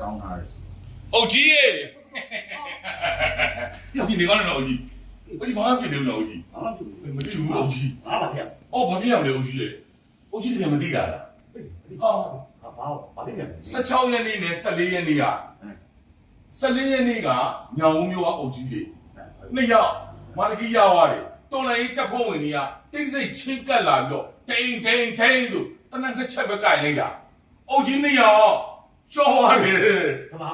တောင်းထားတယ်ဆိုအုတ်ကြီးရေဒီနေကောင်းတယ်နော်အုတ်ကြီးအုတ်ကြီးဘာမှဖြစ်နေဘူးနော်အုတ်ကြီးဘာမှမဖြစ်ဘူးမသိဘူးအုတ်ကြီးငါဘာဖြစ်အော်ဘာဖြစ်ရမလဲအုတ်ကြီးရေအုတ်ကြီးတကယ်မသိတာလားဟာဘာဘာဖြစ်ပြန်လဲ16ရက်နေ့နဲ့14ရက်နေ့က14ရက်နေ့ကညောင်ဦးမျိုးကအုတ်ကြီးတွေနှစ်ယောက်မာလကြီးရသွားတယ်တော်လိုင်းတပ်ဖွဲ့ဝင်တွေကတိတ်ဆိတ်ချင်းကပ်လာပြီးတော့တိန်တိန်တိန်ဆိုတနက်တစ်ချက်ပဲကြိုင်လိုက်တာအုတ်ကြီးနှစ်ယောက် ရှော့သွားတယ်ဒါမှ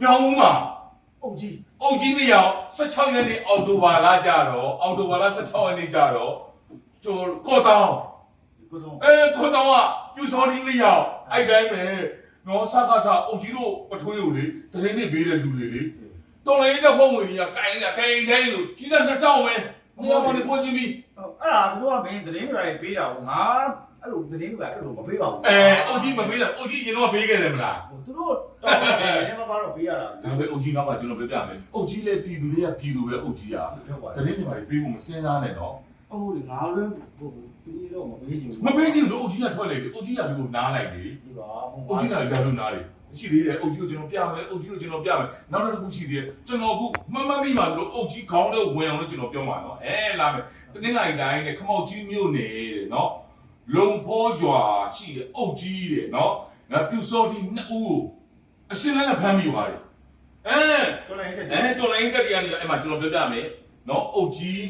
ညောင်ဦးမှာအုတ်ကြီးအုတ်ကြီးနှစ်ယောက်16ရက်နေ့အောက်တိုဘာလကြတော့အောက်တိုဘာလ16ရက်နေ့ကြတော့ကျော်ကော့တောင်းကိုတော့အဲကော့တောင်းကပြူစော်ဒီနှစ်ယောက်အဲ့တိုင်းပဲနော်စကားစားအုတ်ကြီးတို့ပထွေးကိုလေတရင်နဲ့ဘေးတဲ့လူတွေလေတော်လေးတဲ့ဖုံဝင်ကြီးကကိုင်နေတာကိုင်တိုင်းလို့ကြီးတဲ့နှစ်တောင်းပဲနေရာပေါ်နေပွင့်ကြည့်ပြီးအဲ့ဒါသူကမင်းသတင်းတွေပေးတာကိုငါ အဲ့လိုသတင်းတွေအဲ့လိုမပေးပါဘူးအဲအုတ်ကြီးမပေးတာအုတ်ကြီးရင်တော့ပေးခဲ့တယ်မလားသူတို့တောင်းတယ်နည်းမပါတော့ပေးရတာဒါပဲအုတ်ကြီးနောက်ကကျွန်တော်ပြပြမယ်အုတ်ကြီးလည်းပြည်သူတွေကပြည်သူပဲအုတ်ကြီးကပြောပါတရင်တွေပါပေးဖို့မစင်းစားနဲ့နော်အမို့လေငါလည်းဟိုပြီးတော့မပေးချင်ဘူးမပေးကြည့်လို့အုတ်ကြီးကထွက်လေအုတ်ကြီးကဒီကိုနားလိုက်လေဒီပါအုတ်ကြီးကရလို့နားလေရှိသေးတယ်အုတ်ကြီးကိုကျွန်တော်ပြမယ်အုတ်ကြီးကိုကျွန်တော်ပြမယ်နောက်တစ်ခုရှိသေးတယ်ကျွန်တော်အခုမမမိပါလို့အုတ်ကြီးခေါင်းထဲဝင်အောင်လို့ကျွန်တော်ပြောမှာနော်အဲလာမယ်တနင်္လာရီတိုင်းနဲ့ခမောက်ကြီးမြို့နယ်တဲ့နော် လုံဖောရွာရှိတယ်အုတ်ကြီးတဲ့နော်ငါပြူစော်ဒီနှစ်ဦးကိုအရှင်းလည်းဖမ်းမိသွားတယ်အဲတော်လိုက်တဲ့အဲတော်လိုင်းတက်တရားနေအဲ့မှာကျွန်တော်ပြောပြမယ်နော်အုတ်ကြီး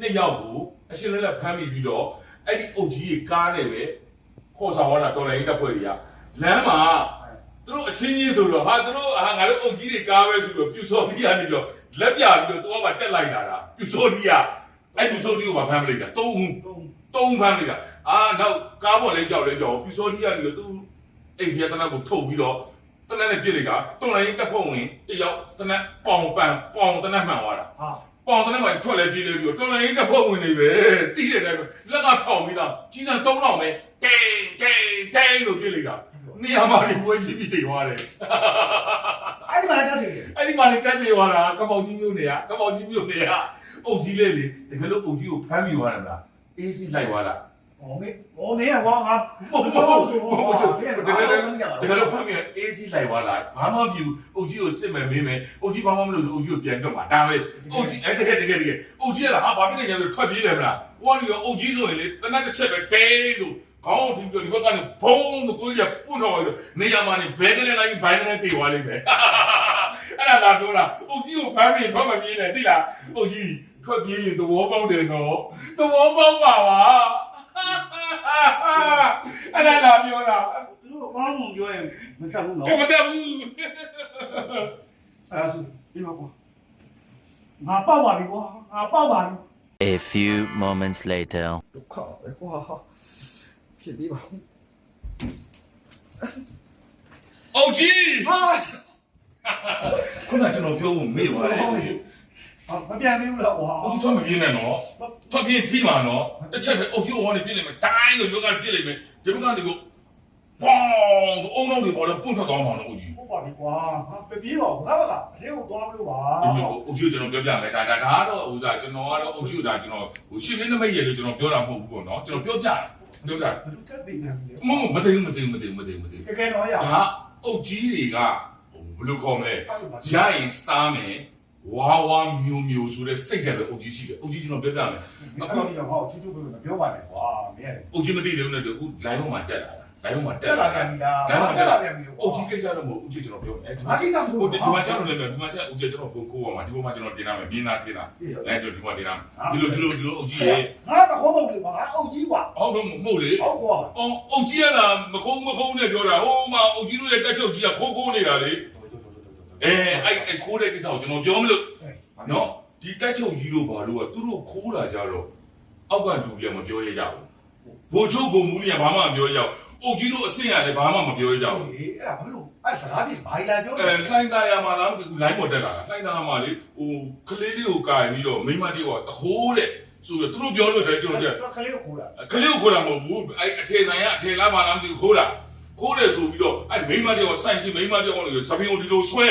နှစ်ယောက်ကိုအရှင်လည်းလည်းဖမ်းမိပြီးတော့အဲ့ဒီအုတ်ကြီးကားနဲ့ပဲခေါ်ဆောင်သွားတာတော်လိုင်းတက်ဖွဲ့တွေကလမ်းမှာသူတို့အချင်းချင်းဆိုတော့ဟာသူတို့ဟာငါတို့အုတ်ကြီးတွေကားပဲဆိုတော့ပြူစော်တီးကနေပြီးတော့လက်ပြပြီးတော့သူကမှတက်လိုက်လာတာပြူစော်တီးကအဲ့ပြူစော်တီးကိုမှဖမ်းမလိုက်တာသုံးဦးတုံးသုံးဖမ်းလိုက်တာ အာနောက်ကားပေါ်လဲကြောက်လဲကြောက်ပြူစော်တီးကနေတော့သူအိမ်ဖျက်တနက်ကိုထုတ်ပြီးတော့တနက်နဲ့ပြစ်လိုက်တာတော်လိုင်းတက်ဖွဲ့ဝင်တယောက်တနက်ပေါင်ပန်ပေါင်တနက်မှန်သွားတာဟာပေါင်တနက်မှာထွက်လဲပြေးလဲပြီးတော့တော်လိုင်းတက်ဖွဲ့ဝင်နေပဲတိတဲ့တိုင်းပဲလက်ကထောင်ပြီးသားကြီးစံ3000ပဲတိန်တိန်တိန်လို့ပြစ်လိုက်တာနေရာမှာဒီပွဲကြီးပြီးတိတ်သွားတယ်အဲ့ဒီမှာတက်တယ်အဲ့ဒီမှာလည်းတက်နေသွားတာကပောက်ကြီးမျိုးနေရကပောက်ကြီးမျိုးနေရအုတ်ကြီးလေးလေတကယ်လို့အုတ်ကြီးကိုဖမ်းပြီးသွားတယ်မလားအေးစီလိုက်သွားလား ဟောမေဟောမေကွာငါဟုတ်ဟုတ်ဟုတ်ဟုတ်တကယ်တတကကယ်ယ်လို့လို့မရပါတကယ်လို့ဖမ်းပြီးအေးစီလိုက်သွားလားဘာမှမဖြစ်ဘူးအုတ်ကြီးကိုစစ်မယ်မင်းမယ်အုတ်ကြီးဘာမှမလုပ်ဘူးအုတ်ကြီးကိုပြန်တော့မှာဒါပဲအုတ်ကြီးအဲ့တကယ်တကယ်တကယ်အုတ်ကြီးကဟာဘာဖြစ်နေကြလဲထွက်ပြေးတယ်မလားဟိုကနေအုတ်ကြီးဆိုရင်လေတနက်တစ်ချက်ပဲဒဲလို့ခေါင်းထီပြီးဒီဘက်ကနေဘုံလို့ကိုကြီးကပုတ်တော့လို့နေရာမှာနေဘဲကနေလိုက်ဘိုင်းကနေတေသွားလိမ့်မယ်အဲ့ဒါလာပြောတာအုတ်ကြီးကိုဖမ်းပြီးထွက်မပြေးနဲ့သိလားအုတ်ကြီးထွက်ပြေးရင်သဘောပေါက်တယ်နော်သဘောပေါက်ပါပါ အဲ့ဒါလာပြောတာသူတို့ကောင်းမှပြောရင်မတက်ဘူးနော်ကမတဘူးအဲ့ဒါဆိုဒီမှာကွာငါပေါက်ပါပြီကွာငါပေါက်ပါပြီ A few moments later. ဒုက္ခပဲကွာဖြစ်သေးပါဘူးအုတ်ကြီးဟာခုနကကျွန်တော်ပြောဖို့မေ့သွားတယ် ဟာမပြန်သေးဘူးလားကွာအုတ်ကြီးထွက်မပြေးနဲ့နော်ထွက်ပြေးထိမှာနော်တစ်ချက်ပဲအုတ်ကြီးဝါနေပြစ်လိုက်မယ်တိုင်းဆိုယောဂပြစ်လိုက်မယ်ဒီဘက်ကနေကိုပေါင်းအုံနောက်တွေပေါ်လဲပွန့်ထွက်သွားမှာနော်အုတ်ကြီးဟုတ်ပါပြီကွာငါပြပြေးပါငါဘကအလေးကိုသွားမလို့ပါဒီလိုအုတ်ကြီးကျွန်တော်ပြောပြမယ်ဒါဒါဒါတော့ဥစားကျွန်တော်ကတော့အုတ်ကြီးဒါကျွန်တော်ဟိုရှင်းင်းနမိတ်ရလို့ကျွန်တော်ပြောတာမဟုတ်ဘူးပေါ့နော်ကျွန်တော်ပြောပြတာပြောပြဘယ်လိုတက်သိနေလဲမမမသိဘူးမသိဘူးမသိဘူးမသိဘူးမသိဘူးတကယ်တော့ရဒါအုတ်ကြီးတွေကဟိုဘယ်လိုခေါ်မလဲရရင်စားမယ် ဝါဝါမျိုးမျိုးဆိုတဲ့စိတ်ဓာတ်ပဲအုတ်ကြီးရှိတယ်အုတ်ကြီးကျွန်တော်ပြောပြမယ်အခုတော့ဟောချစ်ချူပဲမပြောပါနဲ့ကွာမင်းအုတ်ကြီးမသိသေးဘူးနဲ့တူအခု line ပေါ်မှာတက်လာတာ line ပေါ်မှာတက်တက်လာလာတာပြန်ပြီလား line ပေါ်မှာတက်လာလာပြန်ပြီအုတ်ကြီးကိစ္စတော့မဟုတ်အုတ်ကြီးကျွန်တော်ပြောမယ်ဒီငါကိစ္စမဟုတ်ဟိုဒီမှာကျွန်တော်လည်းဒီမှာချက်အုတ်ကြီးကျွန်တော်ကိုကိုပါမှာဒီပေါ်မှာကျွန်တော်တင်ရမယ်မြင်းသားတင်တာအဲကျွန်တော်ဒီမှာတင်ရမယ်ဒီလိုဒီလိုဒီလိုအုတ်ကြီးရေငါကဟောမဟုတ်ဘူးငါအုတ်ကြီးကွာဟုတ်တော့မဟုတ်လေဟုတ်ကွာအော်အုတ်ကြီးကလာမခုံးမခုံးနဲ့ပြောတာဟိုမှာအုတ်ကြီးတို့ရဲ့တက်ချုပ်ကြီးကခိုးခိုးနေတာလေ အဲအဲ့အဲ့ခိုးတဲ့ကိစ္စကိုကျွန်တော်ပြောမလို့နော်ဒီတက်ချုပ်ကြီးတို့ဘာလို့ကသူတို့ခိုးလာကြတော့အောက်ကလူတွေကမပြောရကြဘူးဘိုလ်ချုပ်ဘုံမူကြီးကဘာမှမပြောရကြဘူးအုတ်ကြီးတို့အဆင့်ရတယ်ဘာမှမပြောရကြဘူးအဲ့ဒါဘာလို့အဲ့စကားပြေဘာလာပြောအဲလှိုင်းသားရမှာလားမသိဘူးလိုင်းပေါ်တက်လာတာလှိုင်းသားမှာလေဟိုကလေးလေးကိုကာရင်ပြီးတော့မိမလေးကတခိုးတဲ့ဆိုတော့သူတို့ပြောလို့တယ်ကျွန်တော်တို့ကလေးကိုခိုးတာကလေးကိုခိုးတာမဟုတ်ဘူးအဲအထေဆိုင်ကအထေလားမလားမသိဘူးခိုးတာ ခိုးတယ်ဆိုပြီးတော့အဲမိမလေးကစိုက်ရှိမိမလေးကလည်းသပင်းကိုဒီလိုဆွဲ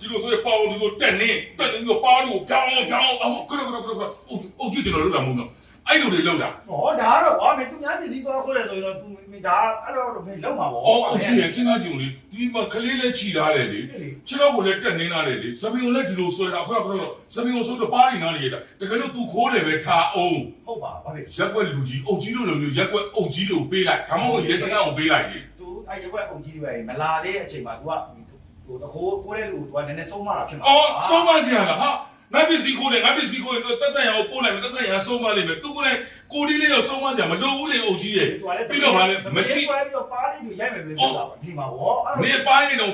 ဒီလိုဆိုရပေါဒီလိုတက်နေတက်နေပြီးတော့ပါလို့ကြောင်းကြောင်းအောင်ခရခရခရခရအုတ်အုတ်ကြီးကျွန်တော်တို့လာမဟုတ်နော်အဲ့လိုတွေလောက်တာဟောဒါကတော့ကွာမင်းသူများပစ္စည်းသွားခိုးရဆိုရင်တော့ तू မင်းဒါအဲ့တော့တော့မင်းလုံးမှာပေါ့အော်အုတ်ကြီးရဲ့စဉ်းစားကြည့်ဦးလေဒီမှာကလေးလည်းခြီထားတယ်လေခြေတော့ကိုလည်းတက်နေလာတယ်လေစပီကိုလည်းဒီလိုဆွဲတာအခါခါတော့စပီကိုဆိုတော့ပါးနေနားနေရတာတကယ်လို့ तू ခိုးတယ်ပဲထားအောင်ဟုတ်ပါဘာဖြစ်ရက်ွက်လူကြီးအုတ်ကြီးလိုလိုမျိုးရက်ွက်အုတ်ကြီးလိုပေးလိုက်ဒါမှမဟုတ်ရဲစခန်းကိုပေးလိုက်လေသူ အဲ့ရွက်အုပ်ကြီးတွေပဲမလာသေးတဲ့အချိန်မှာ तू ကဟိုတခိုးခိုးတဲ့လူက तू ကနည်းနည်းဆုံးမတာဖြစ်မှာအော်ဆုံးမစရာလားဟာငါပစ္စည်းခိုးတယ်ငါပစ္စည်းခိုးတယ်တက်ဆိုင်ရအောင်ပို့လိုက်မယ်တက်ဆိုင်ရဆုံးမလိုက်မယ်သူကလည်းကိုဒီလေးရောဆုံးမစရာမလိုဘူးလေအုတ်ကြီးရဲ့ပြီးတော့ဗာလဲမရှိဆွဲပြီးတော့ပါးလေးတွေရိုက်မယ်လို့ပြောတာပါဒီမှာဟောအဲ့နေပါရင်တော့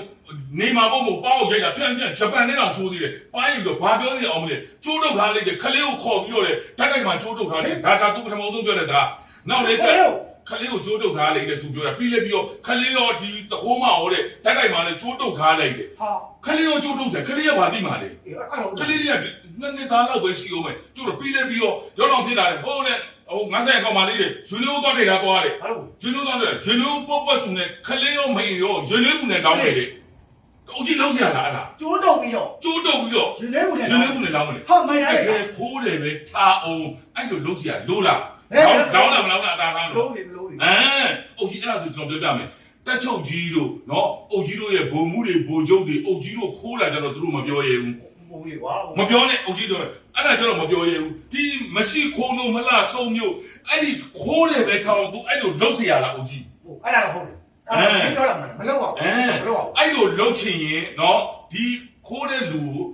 နေမှာပေါ့မို့ပါအောင်ရိုက်တာပြန်ပြန်ဂျပန်နဲ့တော့ဆိုးသေးတယ်ပါရင်တော့ဘာပြောသေးအောင်မလဲကျိုးတော့ခါလိုက်တယ်ခလေးကိုခေါ်ပြီးတော့လေဓာတ်တိုက်မှာကျိုးတော့ခါလိုက်ဒါဒါသူပထမဆုံးပြောတဲ့စကားနောက်လေခလေး ကိုကျိုးတော့ခါလိုက်တယ်သူပြောတာပြီးလေပြီးတော့ခလေးရောဒီတခိုးမဟောတဲ့ဓာတ်တိုက်မှာလည်းကျိုးတော့ခါလိုက်တယ်ဟာခလေးရောကျိုးတော့တယ်ခလေးကဘာသိမှာလဲအဲ့တော့ကလေးတွေကနှစ်နှစ်သားလောက်ပဲရှိအောင်မယ်ကျိုးတော့ပြီးလေပြီးတော့ရောတော့ဖြစ်လာတယ်ဟိုနဲ့ဟိုငါးဆိုင်ကောင်မလေးတွေရွှေလို့တော့နေတာသွားတယ်ဘာလို့ဂျင်းလို့တော့လေဂျင်းလို့ပုတ်ပတ်စုနဲ့ခလေးရောမိန်ရောရင်းလေးမှုနဲ့တောင်းနေတယ်အုတ်ကြီးလုံးစရာလားအဲ့ဒါကျိုးတုံပြီးတော့ကျိုးတော့ပြီးတော့ရှင်နေမှုနဲ့ရင်းလေးမှုနဲ့တောင်းနေတယ်ဟာမရတတဲ့ကယ်ခိုးတယ်ပဲထားအောင်အဲ့လိုလုံးစရာလို့လား တောင်းတောင်းလာမလားအသာထားလို့လို့လေလို့လေအဲအုတ်ကြီးအဲ့ဒါဆိုကျွန်တော်ပြောပြမယ်တက်ချုပ်ကြီးတို့နော်အုတ်ကြီးတို့ရဲ့ဘုံမှုတွေဘိုလ်ချုပ်တွေအုတ်ကြီးတို့ခိုးလာကြတော့သူတို့မပြောရဘူးဟိုလေကွာမပြောနဲ့အုတ်ကြီးတို့အဲ့ဒါကျတော့မပြောရဘူးဒီမရှိခိုးလို့မလားစုံမျိုးအဲ့ဒီခိုးတယ်ပဲထားအောင်သူအဲ့လိုလုံးစရာလားအုတ်ကြီးဟိုအဲ့ဒါတော့ဟုတ်တယ်အဲ့ဒါပြောတာမလုပ်ပါဘူးအဲမလုပ်ပါဘူးအဲ့လိုလှုပ်ချင်ရင်နော်ဒီခိုးတဲ့လူကို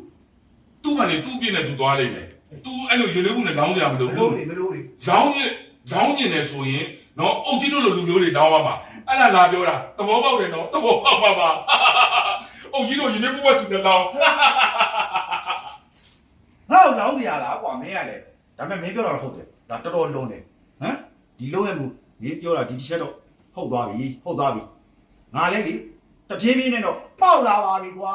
သူ့ဘာလဲသူ့ပြင်းနဲ့သူသွားလိမ့်မယ် သူအဲ့လိုရေလေးဘူးနဲ့လောင်းကြမလို့မဘူးလို့လေမလို့လေလောင်းရင်လောင်းရင်လည်းဆိုရင်နော်အုတ်ကြီးတို့လိုလူမျိုးတွေလောင်းရမှာအဲ့ဒါလာပြောတာသဘောပေါက်တယ်နော်သဘောပေါက်ပါပါအုတ်ကြီးတို့ရေလေးဘူးပဲသူနဲ့လောင်းငါ့ကိုလောင်းစရာလားကွာမင်းရလေဒါပေမဲ့မင်းပြောတာဟုတ်တယ်ဒါတော်တော်လုံးတယ်ဟမ်ဒီလုံးရမှုမင်းပြောတာဒီတစ်ချက်တော့ဟုတ်သွားပြီဟုတ်သွားပြီငါလည်းလေတပြေးပြေးနဲ့တော့ပေါက်လာပါပြီကွာ